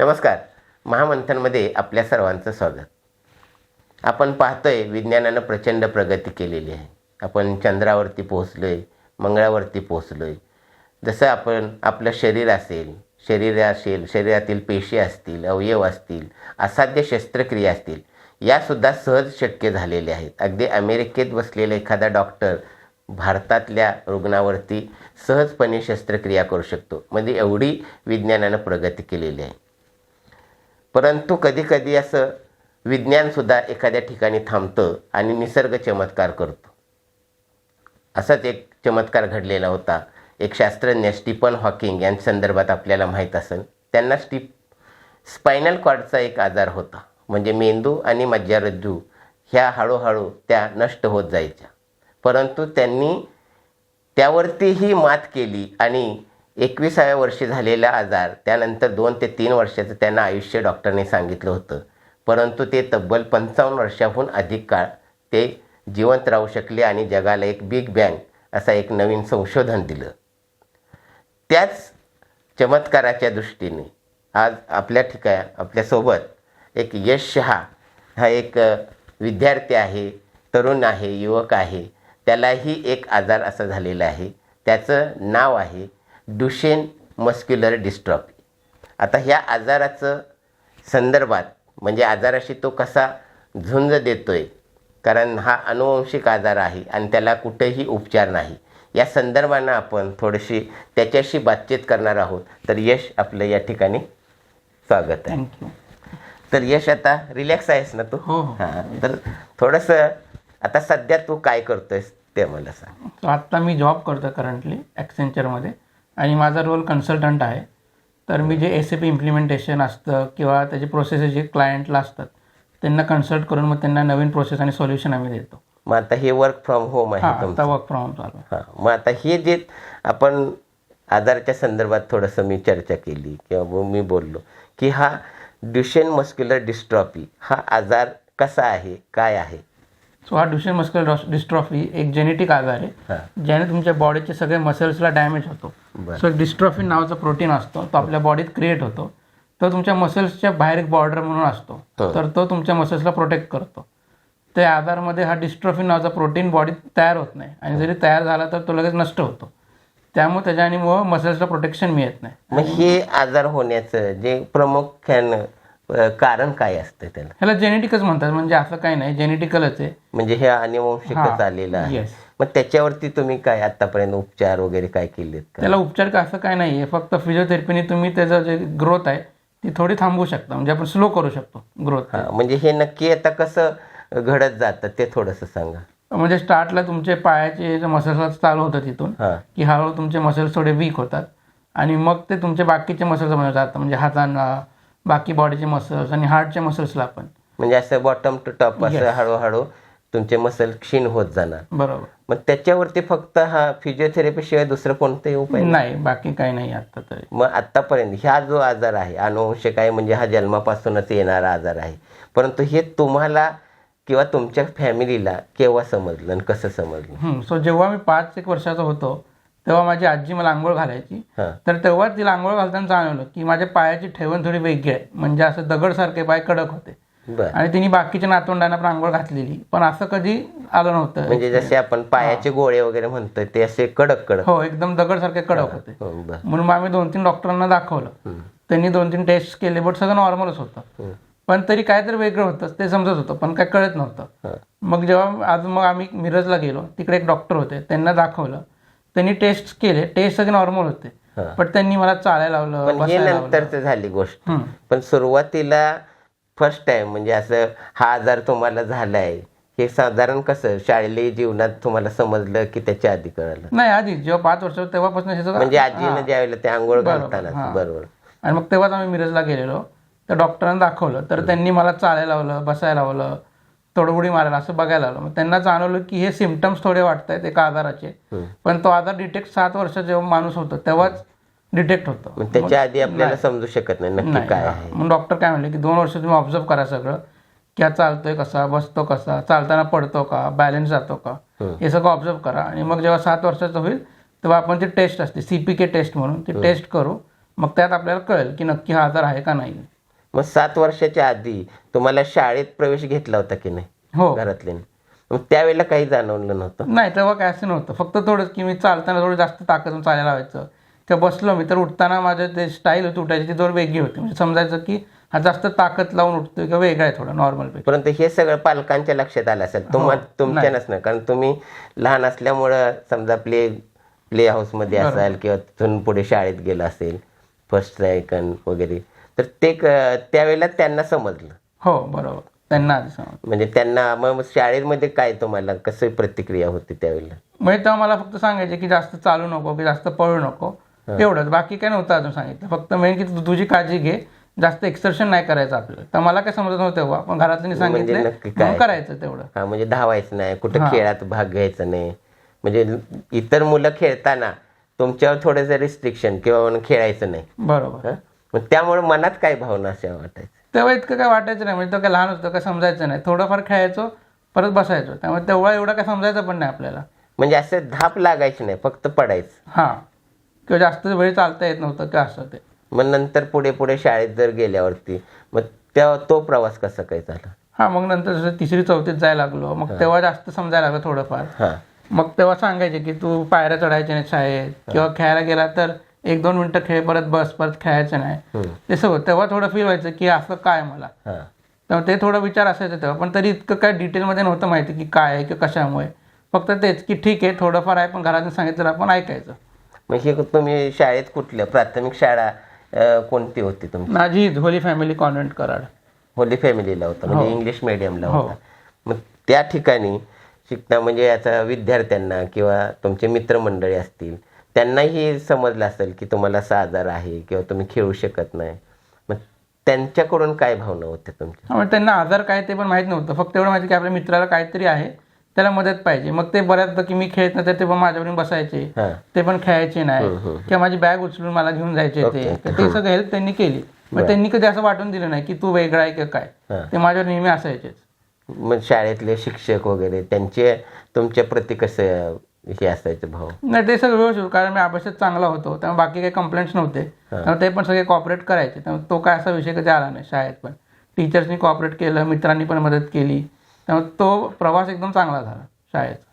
नमस्कार. महामंथनमध्ये आपल्या सर्वांचं स्वागत. आपण पाहतोय विज्ञानानं प्रचंड प्रगती केलेली आहे. आपण चंद्रावरती पोहोचलो आहे मंगळावरती पोहोचलो आहे जसं आपण आपलं शरीर असेल शरीर असेल शरीरातील पेशी असतील अवयव असतील असाध्य शस्त्रक्रिया असतील यासुद्धा सहज शक्य झालेल्या आहेत. अगदी अमेरिकेत बसलेला एखादा डॉक्टर भारतातल्या रुग्णावरती सहजपणे शस्त्रक्रिया करू शकतो. म्हणजे एवढी विज्ञानानं प्रगती केलेली आहे. परंतु कधीकधी असं विज्ञानसुद्धा एखाद्या ठिकाणी थांबतं आणि निसर्ग चमत्कार करतो. असाच एक चमत्कार घडलेला होता. एक शास्त्रज्ञ स्टीफन हॉकिंग यांच्या संदर्भात आपल्याला माहीत असेल. त्यांना स्टीप स्पायनल कॉर्डचा एक आजार होता. म्हणजे मेंदू आणि मज्जारज्जू ह्या हळूहळू त्या नष्ट होत जायच्या. परंतु त्यांनी त्यावरतीही मात केली आणि एकविसाव्या वर्षी झालेला आजार त्यानंतर दोन ते तीन वर्षाचं त्यांना आयुष्य डॉक्टरने सांगितलं होतं. परंतु ते तब्बल पंचावन्न वर्षाहून अधिक काळ ते जिवंत राहू शकले आणि जगाला एक बिग बँग असा एक नवीन संशोधन दिलं. त्याच चमत्काराच्या दृष्टीने आज आपल्या ठिकाण आपल्यासोबत एक यश शहा हा एक विद्यार्थी आहे तरुण आहे युवक आहे. त्यालाही एक आजार असा झालेला आहे. त्याचं नाव आहे डुशेन मस्क्युलर डिस्ट्रॉफी आता ह्या आजाराचं संदर्भात म्हणजे आजाराशी तो कसा झुंज देतोय कारण हा अनुवंशिक आजार आहे आणि त्याला कुठेही उपचार नाही. या संदर्भानं आपण थोडीशी त्याच्याशी बातचीत करणार आहोत. तर यश आपलं या ठिकाणी स्वागत आहे. थँक्यू तर यश आता रिलॅक्स आहेस ना तू? हो, हो. हां तर थोडंसं आता सध्या तू काय करतोयस ते मला सांग. आत्ता मी जॉब करतो करंटली ॲक्सेंचरमध्ये आणि माझा रोल कन्सल्टंट आहे. तर मी जे एस ए पी इम्प्लिमेंटेशन असतं किंवा त्याचे प्रोसेसेस जे क्लायंटला असतात त्यांना कन्सल्ट करून मग त्यांना नवीन प्रोसेस आणि सोल्युशन आम्ही देतो. मग आता हे वर्क फ्रॉम होम हां आहे आता वर्क फ्रॉम होम चालू. हां मग आता हे जे आपण आजाराच्या संदर्भात थोडंसं मी चर्चा केली किंवा मी बोललो की हा ड्युशेन मस्क्युलर डिस्ट्रॉफी हा आजार कसा आहे काय आहे? सो हा ड्युशन मस्कल डिस्ट्रॉफी एक जेनेटिक आजार आहे. ज्याने तुमच्या बॉडीचे सगळे मसल्सला डॅमेज होतो. सो एक डिस्ट्रॉफिन नावाचा प्रोटीन असतो तो आपल्या बॉडीत क्रिएट होतो. तो तुमच्या मसल्सच्या बाहेर एक बॉर्डर म्हणून असतो. हो. तर तो तुमच्या मसल्सला प्रोटेक्ट करतो. त्या आधारमध्ये हा डिस्ट्रॉफिन नावाचा प्रोटीन बॉडीत तयार होत नाही. आणि जरी तयार झाला तर तो लगेच नष्ट होतो. त्यामुळे त्याच्याने मसल्सला प्रोटेक्शन मिळत नाही. मग हे आजार होण्याचं जे प्रामुख्यानं अ, कारण काय असतं त्याला? ह्याला जेनेटिकच म्हणतात म्हणजे असं काही नाही जेनेटिकलच आहे. म्हणजे हे अनुवंशिकच आलेलं आहे. मग त्याच्यावरती तुम्ही काय आतापर्यंत उपचार वगैरे काय केलेत का? त्याला उपचार का असं काय नाही आहे फक्त फिजिओथेरपीने तुम्ही त्याचं जे ग्रोथ आहे ती थोडी थांबवू शकता. म्हणजे आपण स्लो करू शकतो ग्रोथ हां म्हणजे हे नक्की आता कसं घडत जातं ते थोडंसं सांगा. म्हणजे स्टार्टला तुमचे पायाचे जे मसल्स चालू होतं तिथून हां. की हळूहळू तुमचे मसल्स थोडे वीक होतात. आणि मग ते तुमचे बाकीचे मसल्स जातात म्हणजे हातांना बाकी बॉडीचे मसल्स आणि हार्टच्या मसल्सला पण. म्हणजे असं बॉटम टू टॉप असं Yes. हळूहळू तुमचे मसल क्षीण होत जाणार. बरोबर. मग त्याच्यावरती फक्त हा फिजिओथेरपी शिवाय दुसरं कोणतंही उपाय नाही? नाही बाकी काही नाही आता तरी. मग आतापर्यंत ह्या जो आजार आहे अनुवंशिक आहे म्हणजे हा जन्मापासूनच येणारा आजार आहे. परंतु हे तुम्हाला किंवा तुमच्या फॅमिलीला केव्हा समजलं आणि कसं समजलं? सो जेव्हा मी पाच एक वर्षाचा होतो तेव्हा माझी आजी मला आंघोळ घालायची. तर तेव्हा तिला आंघोळ घालताना जाणवलं की माझ्या पायाची ठेवण थोडी वेगळी आहे. म्हणजे असं दगडसारखे पाय कडक होते. आणि तिने बाकीच्या नातवंडांना पण आंघोळ घातलेली. पण असं कधी आलं नव्हतं. म्हणजे जसे आपण पायाचे गोळे वगैरे म्हणतोय ते असे कडक कडक. हो एकदम दगडसारखे कडक होते. हो, म्हणून मग आम्ही दोन तीन डॉक्टरांना दाखवलं. त्यांनी दोन तीन टेस्ट केले बट सगळं नॉर्मलच होतं. पण तरी काय तर वेगळं होतं ते समजत होतं पण काय कळत नव्हतं. मग जेव्हा आज मग आम्ही मिरजला गेलो तिकडे एक डॉक्टर होते त्यांना दाखवलं. त्यांनी टेस्ट केले. टेस्ट सगळे नॉर्मल होते. हां. पण त्यांनी मला चालायला लावलं पण हे बसायला लावलं. नंतरच झाली गोष्ट. हम्म. पण सुरुवातीला फर्स्ट टाइम म्हणजे असं हा आजार तुम्हाला झालाय हे साधारण कसं शाळेय जीवनात तुम्हाला समजलं की त्याच्या आधी कळलं? नाही आधी जेव्हा पाच वर्ष होते तेव्हापासून हे सगळं म्हणजे आजीनं ज्यावेळेला ते आंघोळ बरोबर, घालताना हां. बरोबर. आणि मग तेव्हाच आम्ही मिरजला गेलेलो. तर डॉक्टरांना दाखवलं तर त्यांनी मला चालायला लावलं बसायला लावलं. थोडं उडी मारायला असं बघायला लावलं मग त्यांना जाणवलं की हे सिमटम्स थोडे वाटत आहेत एका आजाराचे. पण तो आजार डिटेक्ट सात वर्ष जेव्हा माणूस होतो तेव्हाच डिटेक्ट होतं. त्याच्या आधी आपल्याला समजू शकत नाही नक्की काय मग डॉक्टर काय म्हणले की दोन वर्ष तुम्ही ऑब्झर्व करा सगळं. की हा चालतोय कसा बसतो कसा चालताना पडतो का बॅलन्स जातो का. हे. सगळं ऑब्झर्व करा. आणि मग जेव्हा सात वर्षाचं होईल तेव्हा आपण ती टेस्ट असते सीपीके टेस्ट म्हणून ती टेस्ट करू. मग त्यात आपल्याला कळेल की नक्की हा आजार आहे का नाही. मग सात वर्षाच्या आधी तुम्हाला शाळेत प्रवेश घेतला होता की नाही? हो. घरातले. मग त्यावेळेला काही जाणवलं नव्हतं? नाही तेव्हा काय असं नव्हतं. फक्त थोडंच की मी चालताना थोडं जास्त ताकदून चालायला व्हायचं किंवा बसलो मी तर उठताना माझं ते स्टाईल होती उठायची ती थोडी वेगळी होती. म्हणजे समजायचं की हा जास्त ताकद लावून उठतोय किंवा वेगळा आहे थोडा नॉर्मलपेक्षा परंतु हे सगळं पालकांच्या लक्षात आलं असेल. तुम्हा तुमच्या नसणं कारण तुम्ही लहान असल्यामुळं समजा प्ले प्ले हाऊसमध्ये असाल किंवा तिथून पुढे शाळेत गेला असेल फर्स्ट सेकंड वगैरे तर ते त्यावेळेला त्यांना समजलं. हो बरोबर. त्यांना म्हणजे त्यांना मग शाळेमध्ये काय तुम्हाला कशी प्रतिक्रिया होती त्यावेळेला? म्हणजे तेव्हा मला फक्त सांगायचे की जास्त चालू नको की जास्त पळू नको. एवढंच. बाकी काय नव्हतं अजून सांगितलं. फक्त मेन की तू तुझी काळजी घे. जास्त एक्सर्शन नाही करायचं आपल्याला. तर मला काय समजत नव्हतं तेव्हा. पण घरातल्यांनी सांगितलं नक्की काय? म्हणून करायचं तेवढं. हा म्हणजे धावायचं नाही. कुठं खेळात भाग घ्यायचा नाही. म्हणजे इतर मुलं खेळताना तुमच्यावर थोडंसं रिस्ट्रिक्शन किंवा खेळायचं नाही. बरोबर? मग त्यामुळे मनात काय भावना अशा वाटायचं तेव्हा इतकं काय वाटायचं नाही. म्हणजे तो काय लहान होतं काय समजायचं नाही. थोडंफार खेळायचो परत बसायचो. त्यामुळे तेवढा एवढं काय समजायचं पण नाही आपल्याला. म्हणजे असं धाप लागायची नाही फक्त पडायचं. हां. किंवा जास्त वेळ चालता येत नव्हतं का असं ते. मग नंतर पुढे पुढे शाळेत जर गेल्यावरती मग त्या तो प्रवास कसा काय झाला? हां मग नंतर जसं तिसरी चौथीत जायला लागलो मग तेव्हा जास्त समजायला लागलं थोडंफार. हा. मग तेव्हा सांगायचे की तू पायऱ्या चढायच्या नाही शाळेत किंवा खेळायला गेला तर एक दोन मिनिटं खेळ परत बस परत खेळायचं नाही. हम्म. ते सगळं तेव्हा थोडं फील व्हायचं की असं काय मला. हा. तेव्हा ते थोडं विचार असायचं तेव्हा. पण तरी इतकं काय डिटेलमध्ये नव्हतं माहिती की काय आहे किंवा कशामुळे. फक्त तेच की ठीक आहे थोडंफार आहे पण घरातून सांगितलं आपण ऐकायचं. हे तुम्ही शाळेत कुठल्या? प्राथमिक शाळा कोणती होती तुमची? माझी Holy Family Convent Karad. Holy फॅमिलीला होता म्हणजे इंग्लिश मिडियमला हो. होता. मग त्या ठिकाणी शिकता म्हणजे आता विद्यार्थ्यांना किंवा तुमचे मित्रमंडळी असतील त्यांनाही समजलं असेल की तुम्हाला असा आजार आहे किंवा तुम्ही खेळू शकत नाही. मग त्यांच्याकडून काय भावना होत्या तुमच्या? त्यांना आजार काय ते पण माहीत नव्हतं. फक्त एवढं माहिती की आपल्या मित्राला काहीतरी आहे. त्याला मदत पाहिजे. मग ते बऱ्याच होतं की मी खेळत नाही तर ते पण माझ्यावरून बसायचे. ते पण खेळायचे नाही. किंवा माझी बॅग उचलून मला घेऊन जायचे ते. ते सगळं हेल्प त्यांनी केली. मग त्यांनी कधी असं वाटून दिलं नाही की तू वेगळा आहे किंवा. काय? ते माझ्यावर नेहमी असायचेच. मग शाळेतले शिक्षक वगैरे त्यांचे तुमच्या प्रती कसं हे असायचं भाव नाही ते सगळं व्यवस्थित होतं. कारण मी अभ्यासात चांगला होतो. त्यामुळे बाकी काही कंप्लेंट्स नव्हते. त्यामुळे ते पण सगळे कॉपरेट करायचे. त्यामुळे तो काय असा विषय कधी आला नाही शाळेत पण. टीचर्सनी कॉपरेट केलं मित्रांनी पण मदत केली. त्यामुळे तो प्रवास एकदम चांगला झाला शाळेचा.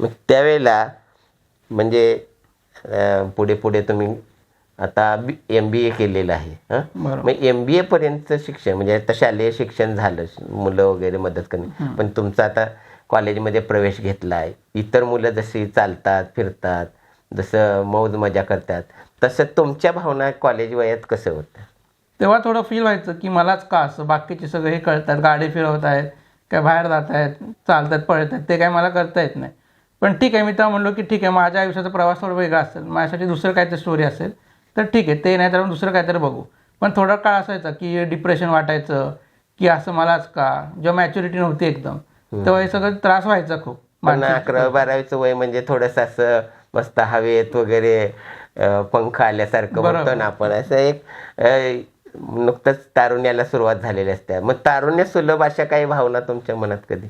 मग त्यावेळेला म्हणजे अं, पुढे पुढे तुम्ही आता एम बी ए केलेलं आहे हं? बरोबर. मग एम बी एपर्यंतचं शिक्षण म्हणजे आता शालेय शिक्षण झालं मुलं वगैरे मदत करणे. पण तुमचा आता कॉलेजमध्ये प्रवेश घेतला आहे इतर मुलं जशी चालतात फिरतात जसं मौज मजा करतात तसं तुमच्या भावना कॉलेज वयात कसं होतं? तेव्हा थोडं फील व्हायचं की मलाच का असं बाकीचे सगळे हे कळतात गाडी फिरवत आहेत काय बाहेर जात आहेत चालतात पळत आहेत ते काय मला करता येत नाही. पण ठीक आहे मी तेव्हा म्हणलो की ठीक आहे माझ्या आयुष्याचा प्रवास थोडा वेगळा असेल माझ्यासाठी दुसरं काहीतरी स्टोरी असेल तर ठीक आहे ते नाही तर आपण दुसरं काहीतरी बघू. पण थोडा काळ असायचा की डिप्रेशन वाटायचं की असं मलाच का? जेव्हा मॅच्युरिटी नव्हती एकदम तेव्हा हे सगळं त्रास व्हायचा खूप पण अकरा बारावीचं वय म्हणजे थोडंसं असं मस्त हवेत वगैरे पंखा आल्यासारखं म्हणतो ना आपण. असं एक नुकतंच तारुण्याला सुरुवात झालेली असते. मग तारुण्य सुलभ अशा काही भावना तुमच्या मनात कधी?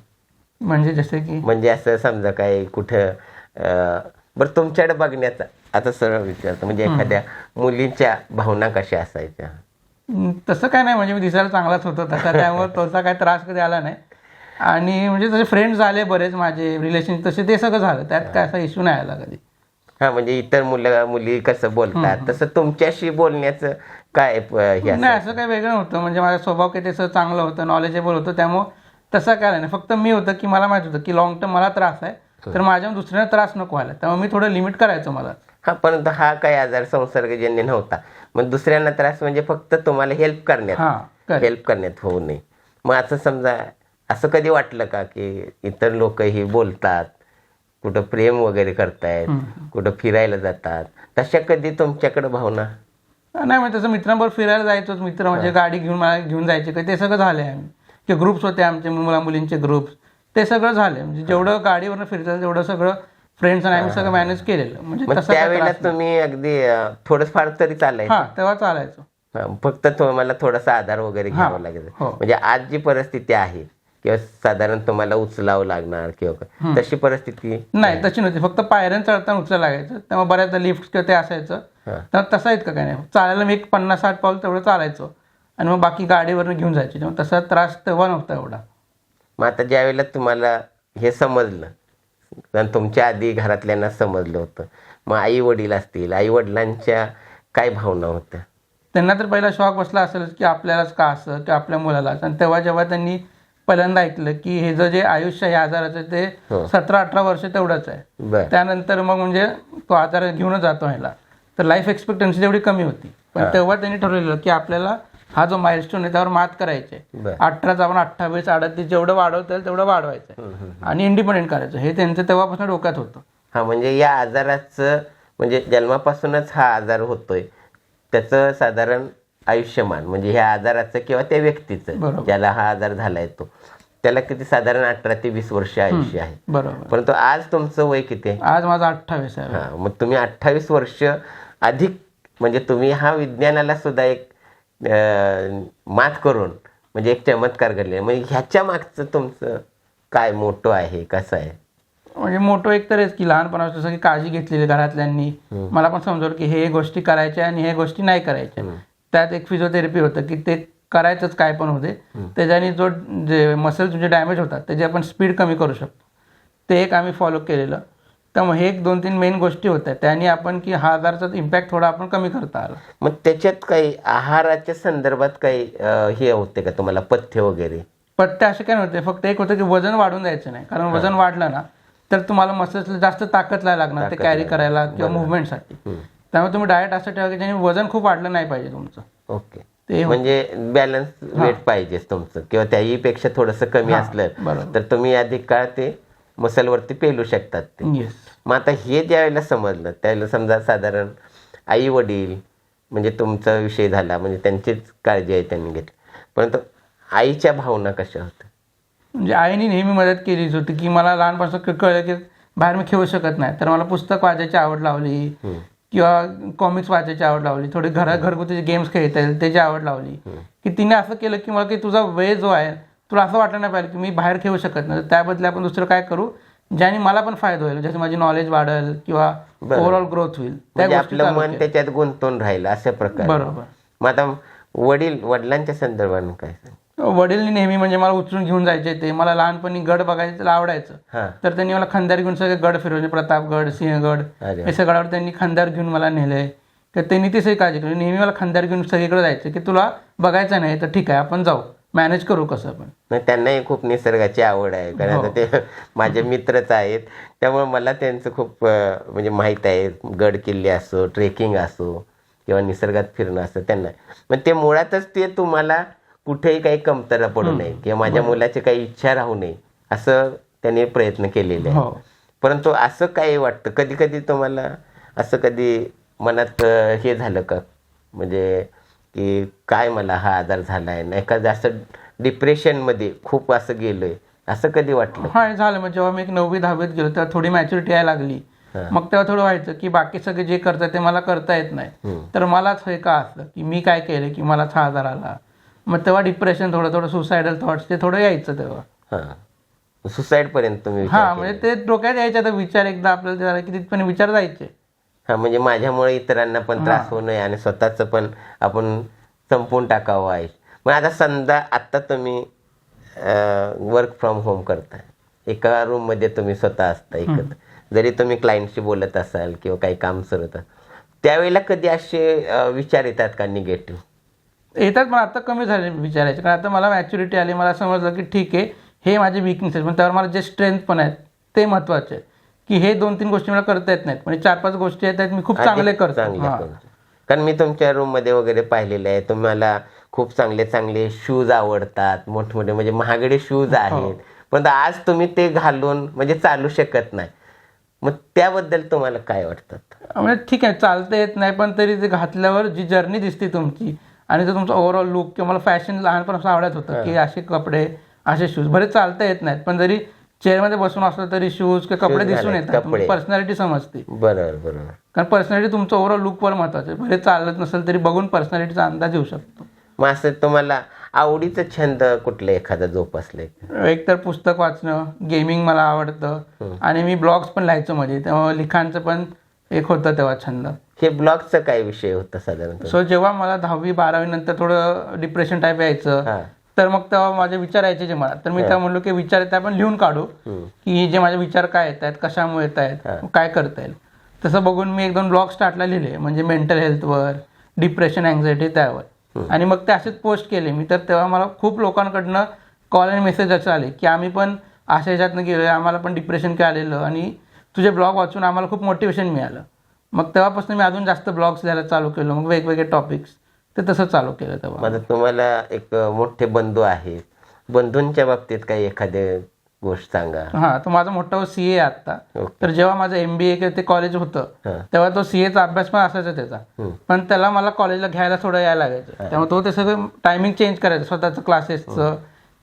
म्हणजे जसे की? म्हणजे असं समजा काय कुठं बरं तुमच्याकडे बघण्याचा आता सरळ विचारतो. म्हणजे एखाद्या मुलींच्या भावना कशा असायच्या? तसं काय नाही. म्हणजे मी दिसायला चांगलाच होतो. तसा त्यामुळे तसा काय त्रास कधी आला नाही. आणि म्हणजे तसे फ्रेंड्स झाले बरेच माझे रिलेशन तसे ते सगळं झालं. त्यात काय असा इश्यू नाही आला कधी. हा म्हणजे इतर मुलं मुली कसं बोलतात? तसं तुमच्याशी बोलण्याचं काय नाही असं काही वेगळं नव्हतं. म्हणजे माझा स्वभाव काही तसं चांगलं होतं नॉलेजेबल होतं. त्यामुळं तसं काय नाही. फक्त मी होतं की मला माहीत होतं की लॉंग टर्म मला त्रास आहे. तर माझ्या दुसऱ्यांना त्रास नको व्हायला. त्यामुळे मी थोडं लिमिट करायचो मला. हा परंतु हा काही आजार संसर्गजन्य नव्हता. मग दुसऱ्यांना त्रास म्हणजे फक्त तुम्हाला हेल्प करण्यात. हेल्प करण्यात होऊ नये. मग असं समजा असं कधी वाटलं का की इतर लोकही बोलतात कुठं प्रेम वगैरे करतायत कुठं फिरायला जातात? तशा कधी तुमच्याकडे भावना? नाही म्हणजे तसं मित्रांबरोबर फिरायला जायचोच मित्र म्हणजे गाडी घेऊन मला घेऊन जायचे काही ते सगळं झाले आम्ही. जे ग्रुप्स होते आमचे मुला मुलींचे ग्रुप्स ते सगळं झाले म्हणजे जेवढं गाडीवरनं फिरतात तेवढं सगळं फ्रेंड्स आणि आम्ही सगळं मॅनेज केलेलं. म्हणजे त्यावेळेला. तुम्ही अगदी अं, थोडं फार तरी चालायचं. हा तेव्हा चालायचो. फक्त तुम्हाला थोडासा आधार वगैरे घ्यावा लागेल. हो. म्हणजे आज जी परिस्थिती आहे किंवा साधारण तुम्हाला उचलावं लागणार किंवा. तशी परिस्थिती? नाही तशी नव्हती. फक्त पायऱ्यान चढताना उचला लागायचं. तेव्हा बऱ्याचदा लिफ्ट किंवा ते असायचं. हा. तर तसं इतकं काही नाही? चालायला मी एक पन्नास साठ पाऊल तेवढं चालायचो. आणि मग बाकी गाडीवरनं घेऊन जायचे. तेव्हा तसा त्रास तेव्हा नव्हता एवढा. मग आता ज्या वेळेला तुम्हाला हे समजलं आणि तुमच्या आधी घरातल्यांना समजलं होतं मग आई वडील असतील आई वडिलांच्या काय भावना होत्या? त्यांना तर पहिला शॉक बसला असेलच की आपल्यालाच का असं की आपल्या मुलालाच. आणि तेव्हा जेव्हा त्यांनी पहिल्यांदा ऐकलं की हे जे आयुष्य आहे आजाराचं. ते सतरा अठरा वर्ष तेवढंच आहे. त्यानंतर मग म्हणजे तो आजार घेऊनच जातो ह्याला. तर लाईफ एक्सपेक्टन्सी तेवढी कमी होती. पण तेव्हा त्यांनी ठरवलेलं की आपल्याला हा जो माइलस्टोन आहे त्यावर मात करायची अठराचा आपण अठ्ठावीस अडतीस जेवढं वाढवता येईल तेवढं वाढवायचं. आणि इंडिपेंडेंट करायचं. हे त्यांचं तेव्हापासून डोक्यात होतं. हा म्हणजे या आजाराचं म्हणजे जन्मापासूनच हा आजार होतोय. त्याचं साधारण आयुष्यमान म्हणजे ह्या आजाराचं किंवा त्या व्यक्तीचं. ज्याला हा आजार झालाय तो. त्याला किती साधारण अठरा ते वीस वर्ष आयुष्य आहे. बरोबर. परंतु आज तुमचं वय किती आहे? आज माझा अठ्ठावीस आहे. हा मग तुम्ही अठ्ठावीस वर्ष अधिक म्हणजे तुम्ही हा विज्ञानाला सुद्धा एक मात करून म्हणजे एक चमत्कार घडले. म्हणजे ह्याच्या मागचं तुमचं काय मोठं आहे कसं आहे? म्हणजे मोठं एक तर की लहानपणापासून की काळजी घेतलेली घरातल्यांनी. मला पण समजवलं की हे गोष्टी करायच्या आणि हे गोष्टी नाही करायच्या. त्यात एक फिजिओथेरपी होतं की ते करायचंच काय पण होते त्याच्याने जो जे मसल्स जे डॅमेज होतात त्याची आपण स्पीड कमी करू शकतो. ते एक आम्ही फॉलो केलेलं. त्यामुळे हे एक दोन तीन मेन गोष्टी होत्या. त्याने आपण की हा आजारचा इम्पॅक्ट थोडा आपण कमी करता आला. मग त्याच्यात काही आहाराच्या संदर्भात काही हे होते का तुम्हाला? पथ्य वगैरे? पत्ते असे काय नव्हते. फक्त एक होतं की वजन वाढून जायचं नाही. कारण वजन वाढलं ना तर तुम्हाला मसल्सला जास्त ताकद लागणार. ते कॅरी करायला किंवा मुवमेंटसाठी त्यामुळे तुम्ही डाएट असं ठेवा की ज्याने वजन खूप वाढलं नाही पाहिजे तुमचं. ओके. ते म्हणजे बॅलन्स वेट पाहिजेच तुमचं. किंवा त्याहीपेक्षा थोडंसं कमी असलं बरोबर. तर तुम्ही अधिक काळ ते मसलवरती पेलू शकतात ते. येस मग आता हे ज्यावेळेला समजलं त्यावेळेला समजा साधारण आई वडील म्हणजे तुमचा विषय झाला म्हणजे त्यांचीच काळजी आहे त्यांनी घेतली. परंतु आईच्या भावना कशा होत्या? म्हणजे आईने नेहमी मदत केलीच होती की मला लहानपासून क- कळलं की बाहेर मी खेळू शकत नाही. तर मला पुस्तक वाचायची आवड लावली. किंवा कॉमिक्स वाचायची आवड लावली थोडी घरा घरगुती गेम्स खेळता येईल त्याची आवड लावली. की तिने असं केलं की मला की तुझा वेळ जो आहे तुला असं वाटलं नाही पाहिजे की मी बाहेर खेळू शकत नाही. त्याबद्दल आपण दुसरं काय करू? ज्याने मला पण फायदा होईल जसं माझी नॉलेज वाढेल किंवा ओव्हरऑल ग्रोथ होईल त्या म्हणजे आपलं मन. त्याच्यात गुंतून राहिलं अशा प्रकारे. बरोबर. मग आता वडील वडिलांच्या संदर्भाने काय सांग वडीलनी नेहमी म्हणजे मला उचलून घेऊन जायचे ते. मला लहानपणी गड बघायचं आवडायचं. हा. तर त्यांनी मला खांद्यावर घेऊन सगळे गड फिरवले. प्रतापगड सिंहगड अरे हे सगळ्यावर त्यांनी खांद्यावर घेऊन मला नेले. तर त्यांनी ती सगळी काळजी केली नेहमी मला खांद्यावर घेऊन सगळीकडे जायचं की तुला बघायचं नाही तर ठीक आहे आपण जाऊ. मॅनेज करू कसं पण. नाही त्यांनाही खूप निसर्गाची आवड आहे. कारण आता ते माझे मित्रच आहेत. त्यामुळे मला त्यांचं खूप अं, म्हणजे माहीत आहे. गड किल्ले असो ट्रेकिंग असो किंवा निसर्गात फिरणं असो त्यांना. मग ते मुळातच ते तुम्हाला कुठेही काही कमतरा पडू नये किंवा माझ्या मुलाची काही इच्छा राहू नये असं त्यांनी प्रयत्न केलेले आहे हो. परंतु असं काय वाटतं? कधी कधी तुम्हाला असं कधी मनात हे झालं का? म्हणजे की काय मला हा आजार झाला आहे नाही का जास्त डिप्रेशनमध्ये खूप असं गेलोय. असं कधी वाटलं? हा झालं. मग जेव्हा मी एक नववी दहावीत गेलो तेव्हा थोडी मॅच्युरिटी यायला लागली. मग तेव्हा थोडं व्हायचं की बाकी सगळे जे करतात ते मला करता येत नाही. तर मलाच हे का असलं? की मी काय केलं की मलाच हा आजार आला? मग तेव्हा डिप्रेशन थोडं थोडं सुसायडल थॉट्स ते थोडं यायचं तेव्हा. हां. सुसाईड पर्यंत तुम्ही विचार हा केला. म्हणजे ते डोक्यात यायचे विचार एकदा आपल्याला झालं की तिथपर्यंत विचार जायचे. हा म्हणजे माझ्यामुळे इतरांना पण त्रास होऊ नये आणि स्वतःचं पण आपण संपवून टाकावं आहे. मग आता समजा आत्ता तुम्ही वर्क फ्रॉम होम करताय. एका रूममध्ये तुम्ही स्वतः असता एकत्र. जरी तुम्ही क्लायंटशी बोलत असाल किंवा काही काम सुरू होतं. त्यावेळेला कधी असे अं, विचार येतात का निगेटिव्ह येतात पण आता कमी झाले विचारायचे. कारण आता मला मॅच्युरिटी आली मला समजलं की ठीक आहे हे माझे विकनेस आहेत पण त्यावर मला जे स्ट्रेंथ पण आहेत ते महत्त्वाचे आहे की हे दोन तीन गोष्टी मला करता येत नाहीत. म्हणजे चार पाच गोष्टी आहेत त्यात मी खूप चांगले करतो. हा. कारण मी तुमच्या रूममध्ये वगैरे पाहिलेले आहे. तुम्हाला खूप चांगले चांगले शूज आवडतात. मोठमोठे म्हणजे महागडे शूज आहेत. पण आज तुम्ही ते घालून म्हणजे चालू शकत नाही. मग त्याबद्दल तुम्हाला काय वाटतं? म्हणजे ठीक आहे चालता येत नाही पण तरी ते घातल्यावर जी जर्नी दिसते तुमची आणि तो तुमचा ओव्हरऑल लुक किंवा मला फॅशन लहानपणापासून आवडत होतं की असे कपडे असे शूज बरे चालता येत नाहीत पण जरी चेअरमध्ये बसून असलं तरी शूज किंवा कपडे दिसून येतात. पर्सनॅलिटी समजते. बरोबर बरोबर. कारण पर्सनॅलिटी तुमचं ओव्हरऑल लुकवर महत्वाचं भले चालत नसेल तरी बघून पर्सनॅलिटीचा अंदाज येऊ शकतो. मग असं तुम्हाला आवडीचं छंद कुठलं एखादा जोपासले एक तर पुस्तक वाचणं गेमिंग मला आवडतं. आणि मी ब्लॉग्स पण लिहायचो मध्ये. तेव्हा लिखाणचं पण एक होतं तेव्हा छंद. हे ब्लॉगचा काय विषय होता साधारणतः? सो जेव्हा मला दहावी बारावी नंतर थोडं डिप्रेशन टाईप यायचं तर मग तेव्हा माझे विचार यायचे जे मला. तर मी तेव्हा म्हणलो की विचार ते आपण लिहून काढू. की जे माझे विचार काय येत आहेत कशामुळे येत आहेत काय करता येईल. तसं बघून मी एक दोन ब्लॉग स्टार्टला लिहिले म्हणजे मेंटल हेल्थवर डिप्रेशन अँझायटी त्यावर. आणि मग ते असेच पोस्ट केले मी. तर तेव्हा मला खूप लोकांकडनं कॉल आणि मेसेज असे आले की आम्ही पण अशा ह्याच्यातनं गेलो आम्हाला पण डिप्रेशन काय आलेलं. आणि तुझे ब्लॉग वाचून आम्हाला खूप मोटिवेशन मिळालं. मग तेव्हापासून मी अजून जास्त ब्लॉग्स लिहायला चालू केलं. मग वेगवेगळे टॉपिक्स ते तसं चालू केलं तेव्हा. माझा तुम्हाला एक मोठे बंधू आहेत. बंधूंच्या बाबतीत काही एखादे गोष्ट सांगा. हा तो माझा मोठा सी ए आता. तर जेव्हा माझं एम बी ए ते कॉलेज होतं हा. तेव्हा तो सी एचा अभ्यास पण असायचा त्याचा. हम्म. पण त्याला मला कॉलेजला घ्यायला थोडं यायला लागायचं. त्यामुळे तो ते सगळं टायमिंग चेंज करायचं. स्वतःचं क्लासेसचं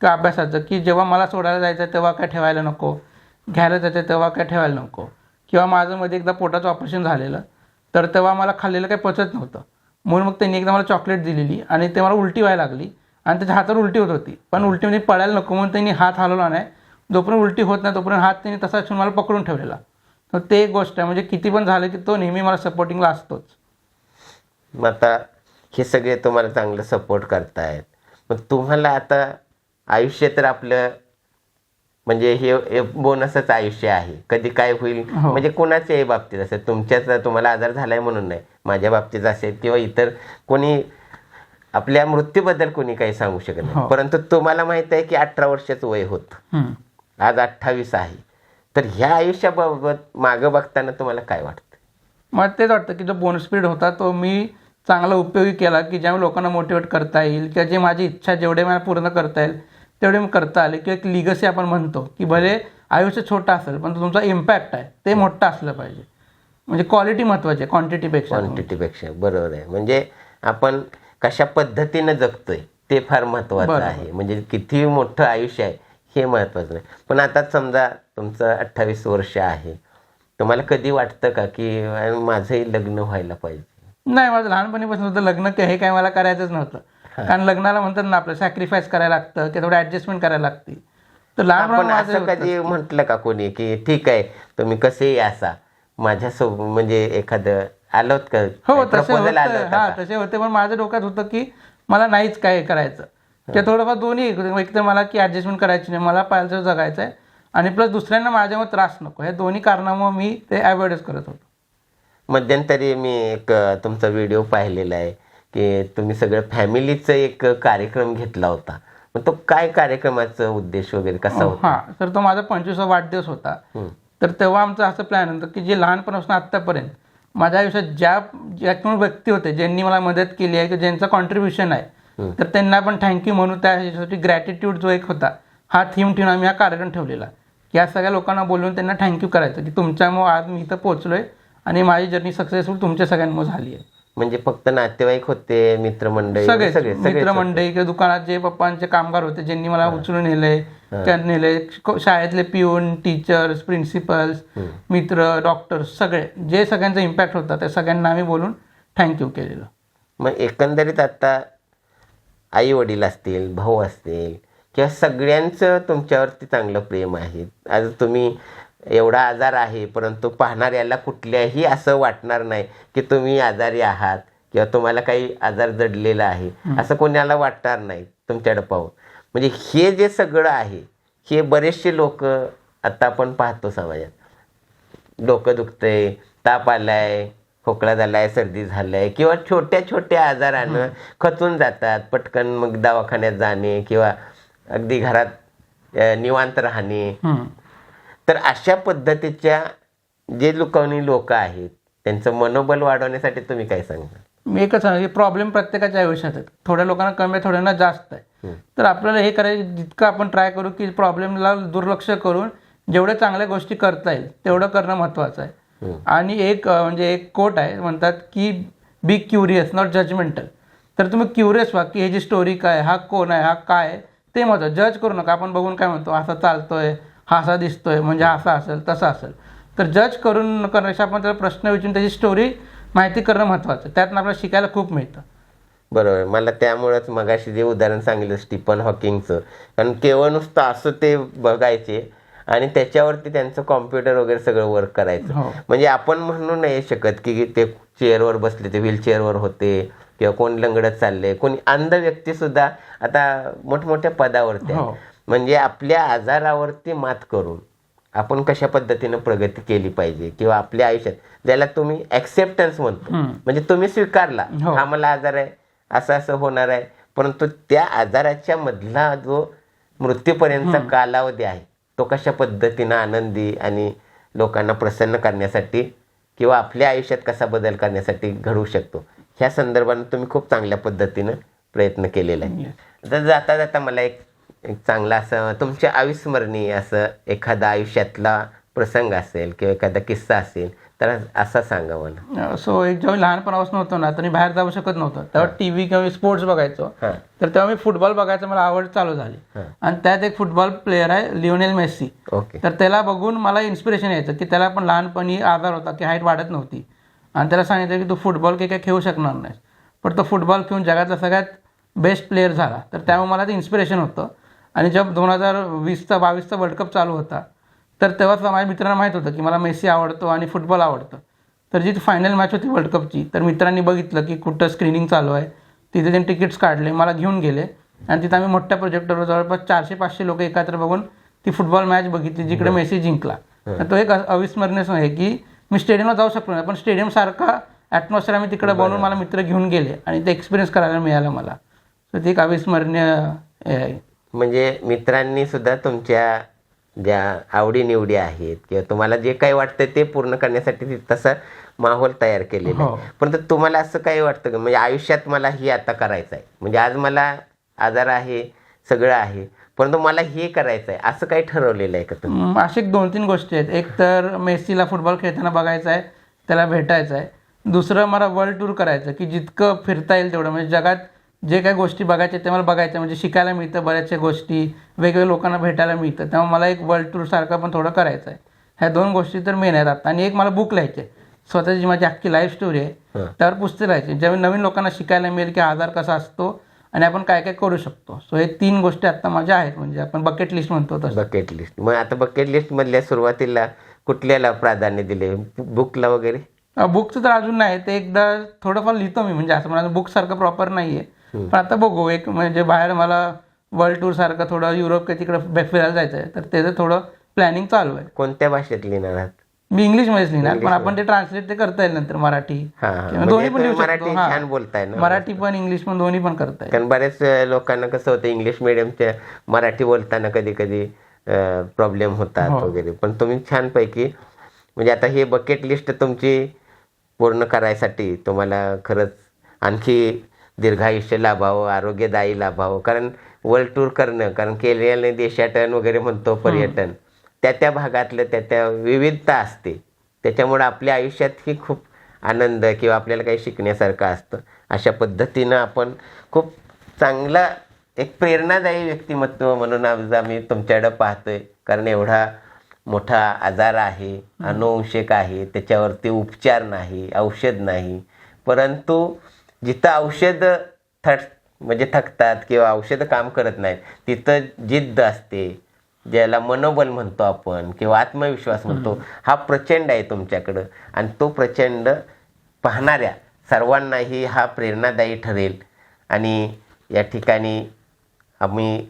किंवा अभ्यासाचं की जेव्हा मला सोडायला जायचं तेव्हा काय ठेवायला नको. घ्यायला जायचं तेव्हा काय ठेवायला नको. किंवा माझं मध्ये एकदा पोटाचं ऑपरेशन झालेलं तर तेव्हा मला खाल्लेलं काही पचत नव्हतं. म्हणून मग त्यांनी एकदा मला चॉकलेट दिलेली आणि ते मला उलटी व्हायला लागली. आणि त्याच्या हातावर उलटी होत होती. पण उलटी म्हणजे पडायला नको म्हणून त्यांनी हात हलवला नाही. जोपर्यंत उलटी होत नाही तोपर्यंत हात त्यांनी तसा असून मला पकडून ठेवलेला. तर ते एक गोष्ट आहे. म्हणजे किती पण झालं की तो नेहमी मला सपोर्टिंगला असतोच. मग आता हे सगळे तुम्हाला चांगलं सपोर्ट करतायत. मग तुम्हाला आता आयुष्य तर आपलं म्हणजे हे बोनसच आयुष्य आहे. कधी काय होईल? हो. म्हणजे कोणाच्याही बाबतीत असेल तुमच्याच तुम्हाला आजार झालाय म्हणून नाही. माझ्या बाबतीत असेल किंवा इतर कोणी आपल्या मृत्यूबद्दल कोणी काही सांगू शकत नाही. हो. परंतु तुम्हाला माहीत आहे की अठरा वर्षाचं वय होतं. आज अठ्ठावीस आहे. तर ह्या आयुष्याबाबत मागं बघताना तुम्हाला काय वाटतं? मला तेच वाटतं की जो बोनस पिरियड होता तो मी चांगला उपयोगी केला की ज्यामुळे लोकांना मोटिवेट करता येईल किंवा जे माझी इच्छा जेवढे मला पूर्ण करता येईल तेवढे मी करता आले. किंवा एक लिगसी आपण म्हणतो की भले आयुष्य छोटा असेल पण तुमचा इम्पॅक्ट आहे ते मोठं असलं पाहिजे. म्हणजे क्वालिटी महत्वाची आहे क्वांटिटीपेक्षा क्वांटिटीपेक्षा बरोबर आहे. म्हणजे आपण कशा पद्धतीनं जगतोय ते फार महत्वाचं. आहे. म्हणजे किती मोठं आयुष्य आहे हे महत्वाचं नाही. पण आता समजा तुमचं अठ्ठावीस वर्ष आहे. तुम्हाला कधी वाटतं का की माझंही लग्न व्हायला पाहिजे? नाही माझं लहानपणीपासून होतं लग्न हे काय मला करायचंच नव्हतं. कारण लग्नाला म्हणतात ना आपलं सॅक्रिफाईस करायला लागतं की थोडं ऍडजस्टमेंट करायला लागते. तर असं होतं. कधी म्हटलं का कोणी की ठीक आहे तुम्ही कसेही असा? माझ्यासोबत म्हणजे एखादं आलं होतं का? हो तसे होते. हा? तसे होते पण माझ्या डोक्यात होतं की मला नाहीच काय करायचं. ते थोडंफार दोन्ही एक तर मला की ऍडजस्टमेंट करायची नाही मला पाहिजे जगायचं आहे आणि प्लस दुसऱ्यांना माझ्यामुळे त्रास नको. हे दोन्ही कारणामुळे मी ते अवॉइडच करत होतो. मध्यंतरी मी एक तुमचा व्हिडिओ पाहिलेला आहे. की तुम्ही सगळं फॅमिलीचं एक कार्यक्रम घेतला होता. मग तो काय कार्यक्रमाचा उद्देश वगैरे कसा होता? हा. तर तो माझा पंचवीसवा वाढदिवस होता. तर तेव्हा आमचं असं प्लॅन होतं की जे लहानपणापासून आत्तापर्यंत माझ्या आयुष्यात ज्या ज्या कोण व्यक्ती होते ज्यांनी मला मदत केली आहे की ज्यांचं कॉन्ट्रीब्युशन आहे तर त्यांना पण थँक्यू म्हणून त्या ह्याच्यासाठी ग्रॅटिट्यूड जो एक होता हा थीम ठेवून आम्ही हा कार्यक्रम ठेवलेला. की या सगळ्या लोकांना बोलवून त्यांना थँक्यू करायचं की तुमच्यामुळे आज मी इथं पोहोचलोय आणि माझी जर्नी सक्सेसफुल तुमच्या सगळ्यांमुळे झाली आहे. म्हणजे फक्त नातेवाईक होते मित्रमंडळी सगळे सगळे मित्रमंडळी किंवा दुकानात जे पप्पांचे कामगार होते ज्यांनी मला उचलून नेले त्या नेले शाळेतले पिऊन टीचर्स प्रिन्सिपल्स मित्र डॉक्टर्स सगळे. जे सगळ्यांचा इम्पॅक्ट होता त्या सगळ्यांना आम्ही बोलून थँक्यू केलेलं. मग एकंदरीत आता आई वडील असतील भाऊ असतील किंवा सगळ्यांचं तुमच्यावरती चांगलं प्रेम आहे. आज तुम्ही एवढा आजार आहे परंतु पाहणाऱ्याला कुठल्याही असं वाटणार नाही की तुम्ही आजारी आहात किंवा तुम्हाला काही आजार जडलेला आहे. असं कोणाला वाटणार नाही तुमच्याकडे पाहून म्हणजे हे जे सगळं आहे हे बरेचसे लोक आता आपण पाहतो समाजात. डोकं दुखतंय ताप आलाय खोकला झालाय सर्दी झालाय किंवा छोट्या छोट्या आजारानं खचून जातात पटकन मग दवाखान्यात जाणे किंवा अगदी घरात निवांत राहणे. तर अशा पद्धतीच्या जे लोकांनी लोक आहेत त्यांचं मनोबल वाढवण्यासाठी तुम्ही काय सांगता मी एकच सांगेन की प्रॉब्लेम प्रत्येकाच्या आयुष्यात आहेत. थोड्या लोकांना कमी आहे थोड्यांना जास्त आहे. तर आपल्याला हे करायचं जितकं आपण ट्राय करू की प्रॉब्लेमला दुर्लक्ष करून जेवढ्या चांगल्या गोष्टी करता येईल तेवढं करणं महत्त्वाचं आहे. आणि एक म्हणजे एक कोट आहे म्हणतात की बी क्युरियस नॉट जजमेंटल तर तुम्ही क्युरियस व्हा की ह्याची स्टोरी काय हा कोण आहे हा काय ते महत्त्वाचं जज करू नका आपण बघून काय म्हणतो असा चालतोय हा असा दिसतोय म्हणजे असा असेल तसा असेल. तर जज करून करण्यापेक्षा आपण त्याला प्रश्न विचारून त्याची स्टोरी माहिती करणं महत्त्वाचं आहे. त्यातनं आपल्याला शिकायला खूप मिळतं. बरोबर मला त्यामुळेच मगाशी जे उदाहरण सांगितलं स्टीफन हॉकिंगचं. कारण केवळ नुसतं असं ते बघायचे आणि त्याच्यावरती त्यांचं कॉम्प्युटर वगैरे सगळं वर्क करायचं. हो. म्हणजे आपण म्हणू नाही शकत की ते चेअरवर बसले ते व्हीलचेअरवर होते किंवा कोण लंगडत चालले कोणी अंध व्यक्ती सुद्धा आता मोठमोठ्या पदावरती. हो. म्हणजे आपल्या आजारावरती मात करून आपण कशा पद्धतीनं प्रगती केली पाहिजे किंवा आपल्या आयुष्यात ज्याला तुम्ही ऍक्सेप्टन्स म्हणतो. म्हणजे तुम्ही स्वीकारला हो. हा मला आजार आहे असं असं होणार आहे परंतु त्या आजाराच्या मधला जो मृत्यूपर्यंतचा कालावधी आहे तो कशा पद्धतीनं आनंदी आणि लोकांना प्रसन्न करण्यासाठी किंवा आपल्या आयुष्यात कसा बदल करण्यासाठी घडवू शकतो ह्या संदर्भानं तुम्ही खूप चांगल्या पद्धतीनं प्रयत्न केलेला आहे. तर जाता जाता मला एक एक चांगला असं तुमच्या अविस्मरणीय असं एखादा आयुष्यातला प्रसंग असेल किंवा एखादा किस्सा असेल तर असा सांगा मला. सो एक जेव्हा लहानपणापासून होतो ना तर मी बाहेर जाऊ शकत नव्हतं. तेव्हा टी व्ही किंवा स्पोर्ट्स बघायचो. तर तेव्हा मी फुटबॉल बघायचं मला आवड चालू झाली. आणि त्यात एक फुटबॉल प्लेअर आहे लिओनेल मेस्सी. ओके. तर त्याला बघून मला इन्स्पिरेशन यायचं की त्याला पण लहानपणी आजार होता की हाईट वाढत नव्हती. आणि त्याला सांगितलं की तू फुटबॉल काही काय खेळू शकणार नाहीस. पण तो फुटबॉल खेळून जगातला सगळ्यात बेस्ट प्लेअर झाला. तर त्यामुळे मला ते इन्स्पिरेशन होतं. आणि जेव्हा दोन हजार वीसचा बावीसचा वर्ल्ड कप चालू होता तर तेव्हाच माझ्या मित्रांना माहीत होतं की मला मेसी आवडतो आणि फुटबॉल आवडतं. तर जी फायनल मॅच होती वर्ल्ड कपची तर मित्रांनी बघितलं की कुठं स्क्रीनिंग चालू आहे. तिथे त्यांनी तिकीट्स काढले मला घेऊन गेले. आणि तिथं आम्ही मोठ्या प्रोजेक्टरवर जवळपास चारशे पाचशे लोक एकत्र बघून ती फुटबॉल मॅच बघितली जिकडे मेसी जिंकला. तर तो एक अविस्मरणीय आहे की मी स्टेडियमला जाऊ शकलो नाही पण स्टेडियम सारखा ॲटमॉस्फिअर आम्ही तिकडे बनवून मला मित्र घेऊन गेले आणि ते एक्सपिरियन्स करायला मिळालं मला. तर ती एक अविस्मरणीय हे आहे. म्हणजे मित्रांनी सुद्धा तुमच्या ज्या आवडीनिवडी आहेत किंवा तुम्हाला जे काही वाटतं ते पूर्ण करण्यासाठी तसा माहोल तयार केलेला हो. आहे परंतु तुम्हाला असं काही वाटतं का? म्हणजे आयुष्यात मला हे आता करायचं आहे. म्हणजे आज मला आजार आहे सगळं आहे. परंतु मला हे करायचं आहे. असं काही ठरवलेलं आहे का तुम्ही? एक दोन तीन गोष्टी आहेत. एक तर मेसीला फुटबॉल खेळताना बघायचं आहे त्याला भेटायचं आहे. दुसरं मला वर्ल्ड टूर करायचं की जितकं फिरता येईल तेवढं. म्हणजे जगात जे काही गोष्टी बघायच्या ते मला बघायचं म्हणजे शिकायला मिळतं बऱ्याचशा गोष्टी वेगवेगळ्या लोकांना भेटायला मिळतं. त्यामुळे मला एक वर्ल्ड टूर सारखं पण थोडं करायचं आहे ह्या दोन गोष्टी तर मेन आहेत आता. आणि एक मला बुक लिहायचे स्वतःची जी माझी अख्खी लाईफ स्टोरी आहे. त्यावर पुस्तक लिहायचे ज्यावेळी नवीन लोकांना शिकायला मिळेल की आजार कसा असतो आणि आपण काय काय करू शकतो. सो हे तीन गोष्टी आता माझ्या आहेत. म्हणजे आपण बकेट लिस्ट म्हणतो तसं. बकेट लिस्ट मग आता बकेट लिस्ट मधल्या सुरुवातीला कुठल्याला प्राधान्य दिले? बुकला वगैरे? बुकचं तर अजून नाही. ते एकदा थोडंफार लिहितो मी. म्हणजे असं मला बुक सारखं प्रॉपर नाहीये. पण आता बघू एक म्हणजे बाहेर मला वर्ल्ड टूर सारखं थोडं युरोप काही तिकडे फिरायला जायचं आहे तर त्याचं थोडं प्लॅनिंग चालू आहे. कोणत्या भाषेत लिहिणार आहात? मी इंग्लिशमध्येच लिहिणार पण आपण ते ट्रान्सलेट ते करता येईल नंतर मराठी. किंवा दोन्ही पण म्हणजे लिहू तुम्ही शकतो. मराठी. छान बोलताय ना. मराठी पण इंग्लिश पण दोन्ही पण करता येईल. कारण बऱ्याच लोकांना कसं होतं इंग्लिश मिडियमच्या मराठी बोलताना कधी कधी प्रॉब्लेम होतात हो. वगैरे. पण तुम्ही छानपैकी म्हणजे आता हे बकेट लिस्ट तुमची पूर्ण करायसाठी तुम्हाला खरंच आणखी दीर्घायुष्य लाभावं आरोग्यदायी लाभावं. कारण वर्ल्ड टूर करणं कारण केलेलं देशाटन वगैरे म्हणतो पर्यटन. त्या त्या भागातलं त्या त्या विविधता असते. त्याच्यामुळं आपल्या आयुष्यात ही खूप आनंद किंवा आपल्याला काही शिकण्यासारखं असतं. अशा पद्धतीनं आपण खूप चांगला एक प्रेरणादायी व्यक्तिमत्व म्हणून आज आम्ही तुमच्याकडं पाहतोय. कारण एवढा मोठा आजार आहे अनुवंशिक आहे त्याच्यावरती उपचार नाही औषध नाही. परंतु जिथं औषध थट म्हणजे थकतात किंवा औषधं काम करत नाहीत तिथं जिद्द असते ज्याला मनोबल म्हणतो आपण किंवा आत्मविश्वास म्हणतो हा प्रचंड आहे तुमच्याकडं. आणि तो प्रचंड पाहणाऱ्या सर्वांनाही हा प्रेरणादायी ठरेल. आणि या ठिकाणी आम्ही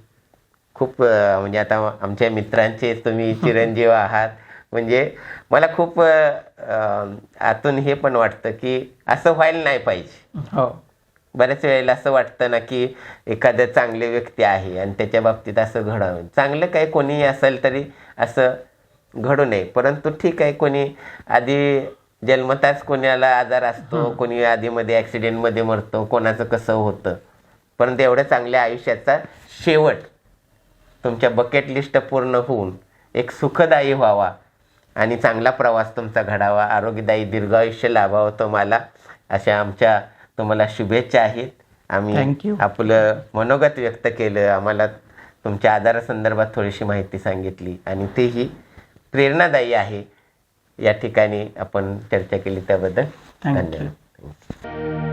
खूप म्हणजे आता आमच्या मित्रांचे तुम्ही चिरंजीव आहात. म्हणजे मला खूप आतून हे पण वाटतं की असं व्हायला नाही पाहिजे. हो. बऱ्याच वेळेला असं वाटतं ना की एखादं चांगले व्यक्ती आहे आणि त्याच्या बाबतीत असं घडावं चांगलं काही कोणीही असेल तरी असं घडू नये. परंतु ठीक आहे कोणी आधी जन्मताच कोणाला आजार असतो कोणी आधीमध्ये ॲक्सिडेंटमध्ये मरतो कोणाचं कसं होतं. परंतु एवढ्या चांगल्या आयुष्याचा शेवट तुमच्या बकेट लिस्ट पूर्ण होऊन एक सुखदायी व्हावा. आणि चांगला प्रवास तुमचा घडावा. आरोग्यदायी दीर्घायुष्य लाभावं तुम्हाला. अशा आमच्या तुम्हाला शुभेच्छा आहेत. आम्ही. आपलं मनोगत व्यक्त केलं. आम्हाला तुमच्या आजारासंदर्भात थोडीशी माहिती सांगितली. आणि तेही प्रेरणादायी आहे. या ठिकाणी आपण चर्चा केली त्याबद्दल. धन्यवाद.